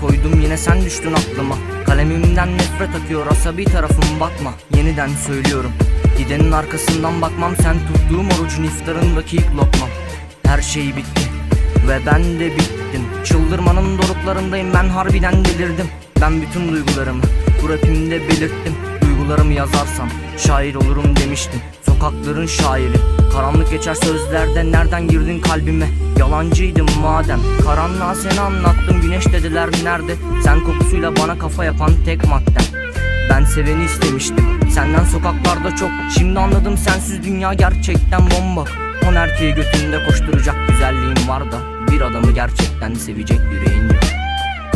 koydum yine sen düştün aklıma. Kalemimden nefret akıyor asabi tarafım bakma. Yeniden söylüyorum Gidenin arkasından bakmam. Sen tuttuğum orucun iftarındaki ilk lokmam Her şey bitti ve ben de bittim. Çıldırmanın doruklarındayım ben harbiden delirdim. Ben bütün duygularımı bu rapimde belirttim. Duygularımı yazarsam şair olurum demiştim Sokakların şairi. Karanlık geçer sözlerde nereden girdin kalbime? Yalancıydım madem. Karanlığa seni anlattım güneş dediler nerede? Sen kokusuyla bana kafa yapan tek madden ben seveni istemiştim. Senden sokaklarda çok. Şimdi anladım sensiz dünya gerçekten bomba. On erkeği götünde koşturacak güzelliğim var da. Bir adamı gerçekten sevecek yüreğin yok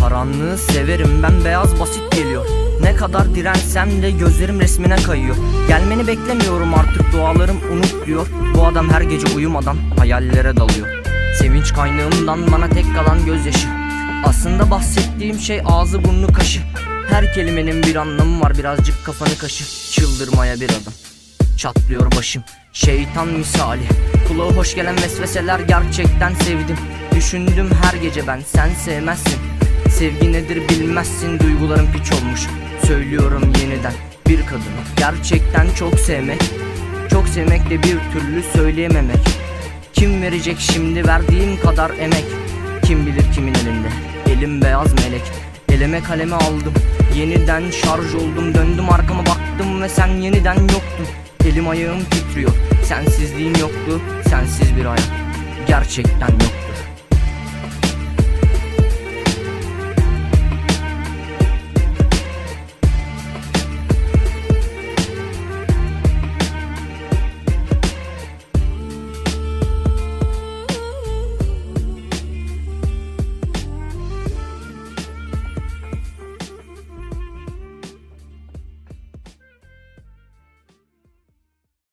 Karanlığı severim ben beyaz basit geliyor. Ne kadar dirensem de gözlerim resmine kayıyor. Gelmeni beklemiyorum artık dualarım unut diyor. Bu adam her gece uyumadan hayallere dalıyor. Sevinç kaynağımdan bana tek kalan gözyaşı. Aslında bahsettiğim şey ağzı burnu kaşı. Her kelimenin bir anlamı var birazcık kafanı kaşı. Çıldırmaya bir adım. Çatlıyor başım. Şeytan misali. Kulağa hoş gelen vesveseler gerçekten sevdim. Düşündüm her gece ben sen sevmezsin Sevgi nedir bilmezsin duygularım piç olmuş. Söylüyorum yeniden bir kadını gerçekten çok sevmek Çok sevmek de bir türlü söyleyememek. Kim verecek şimdi verdiğim kadar emek? Kim bilir kimin elinde? Elim beyaz melek Elime kalemi aldım. Yeniden şarj oldum Döndüm arkama baktım ve sen yeniden yoktun. Elim ayağım titriyor Sensizliğin yoktu Sensiz bir hayat Gerçekten yoktu